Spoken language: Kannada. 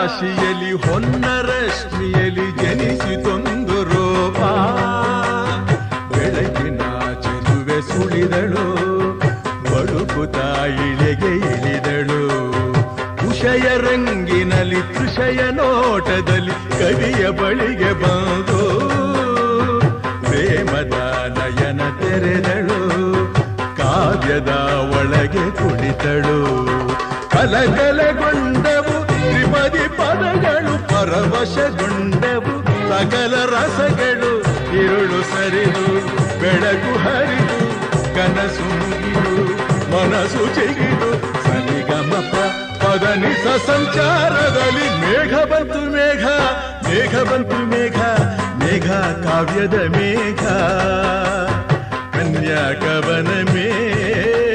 ರಾಶಿಯಲ್ಲಿ ಹೊನ್ನರಶ್ಮಿಯಲ್ಲಿ ಜನಿಸಿತೊಂದು ರೂಪ. ಬೆಳಕಿನ ಚೆಲುವೆ ಸುಳಿದಳು ಬಡುಕು ಇಳೆಗೆ ಇಳಿದಳು ಕುಷಯ ರಂಗಿನಲ್ಲಿ ಕೃಷಯ ನೋಟದಲ್ಲಿ ಕವಿಯ ಬಳಿಗೆ ಬಂದು, ಪ್ರೇಮದ ನಯನ ತೆರೆದಳು, ಕಾವ್ಯದ ಒಳಗೆ ಕುಳಿತಳು. ಕಲಕಲಗೊಂಡವು ತ್ರಿಪದಿ ಪರವಶಗೊಂಡೆವು ಸಕಲ ರಸಗಳು ಇರುಳು ಸರಿದು ಬೆಳಕು ಹರಿದು ಕನಸು ಮುಗಿದು ಮನಸ್ಸು ಚಿಗಿದು ಸಲಿಗಮಪ ಪದನಿಸ ಸಂಚಾರದಲ್ಲಿ ಮೇಘ ಬಂತು ಮೇಘ ಮೇಘ ಬಂತು ಮೇಘ ಮೇಘ ಕಾವ್ಯದ ಮೇಘ ಕನ್ಯಾ ಕವನ ಮೇಘ